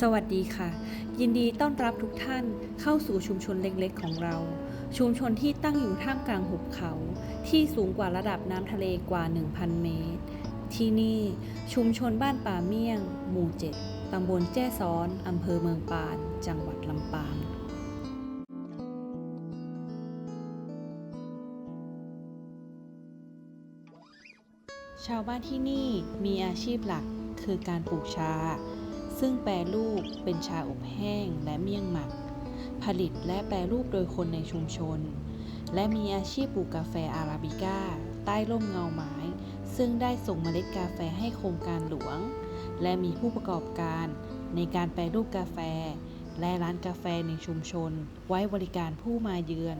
สวัสดีค่ะ ยินดีต้อนรับทุกท่านเข้าสู่ชุมชนเล็กๆ ของเรา ชุมชนที่ตั้งอยู่ท่ามกลางหุบเขา ที่สูงกว่าระดับน้ำทะเลกว่า 1,000 เมตร ที่นี่ชุมชนบ้านป่าเมี่ยง หมู่ 7ตำบลแจ้ซ้อนอำเภอเมืองปาน จังหวัดลำปางชาวบ้านที่นี่มีอาชีพหลักคือการปลูกชา ซึ่งแปรรูปเป็นชาอบแห้งและเมี่ยงหมัก ผลิตและแปรรูปโดยคนในชุมชน และมีอาชีพปลูกกาแฟอาราบิก้า ใต้ร่มเงาไม้ ซึ่งได้ส่งเมล็ดกาแฟให้โครงการหลวง และมีผู้ประกอบการในการแปรรูปกาแฟ และร้านกาแฟในชุมชน ไว้บริการผู้มาเยือน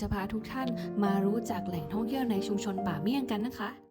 จะพาทุกท่านมารู้จักแหล่งท่องเที่ยวในชุมชนป่าเมี่ยงกันนะคะ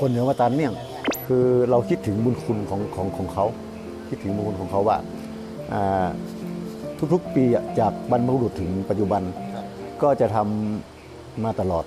คนเหนือมาตานเมี่ยง คือเราคิดถึงบุญคุณของของของเขา คิดถึงบุญคุณของเขาว่าทุกๆปีจากบรรพบุรุษถึงปัจจุบันก็จะทำมาตลอด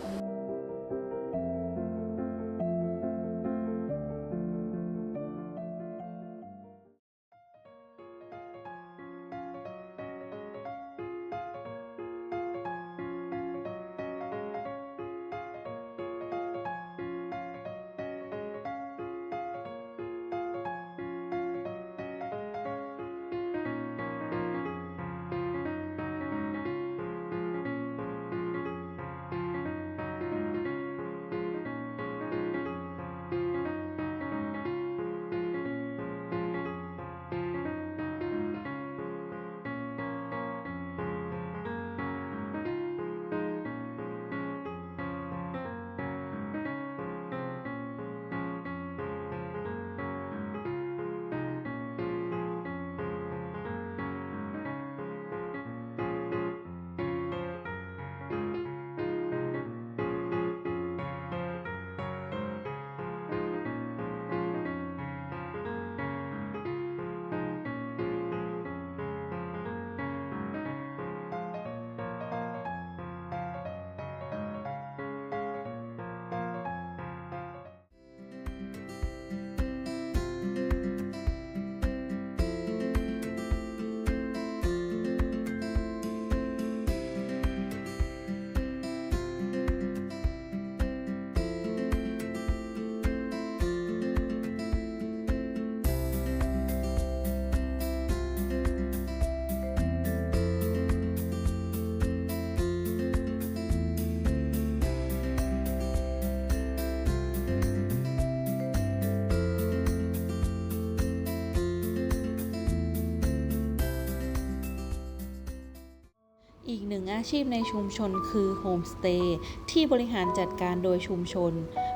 หนึ่งอาชีพในชุมชนคือโฮมสเตย์ที่บริหารจัดการโดยชุมชน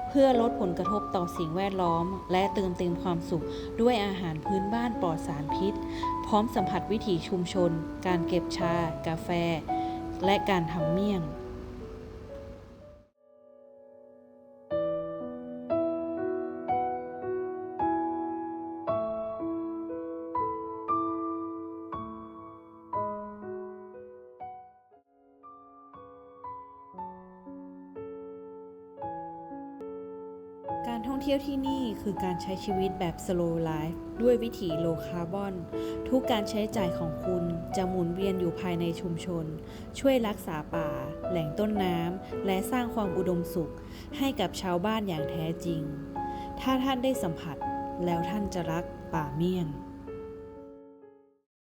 เพื่อลดผลกระทบต่อสิ่งแวดล้อม และเติมเต็มความสุขด้วยอาหารพื้นบ้านปลอดสารพิษ พร้อมสัมผัสวิถีชุมชน การเก็บชา กาแฟ และการทำเมี่ยง ท่องเที่ยวที่นี่คือการใช้ชีวิตแบบ slow life ด้วยวิถีโลคาร์บอน ทุกการใช้จ่ายของคุณจะหมุนเวียนอยู่ภายในชุมชน ช่วยรักษาป่า แหล่งต้นน้ำ และสร้างความอุดมสุข ให้กับชาวบ้านอย่างแท้จริง ถ้าท่านได้สัมผัสแล้วท่านจะรักป่าเมี่ยง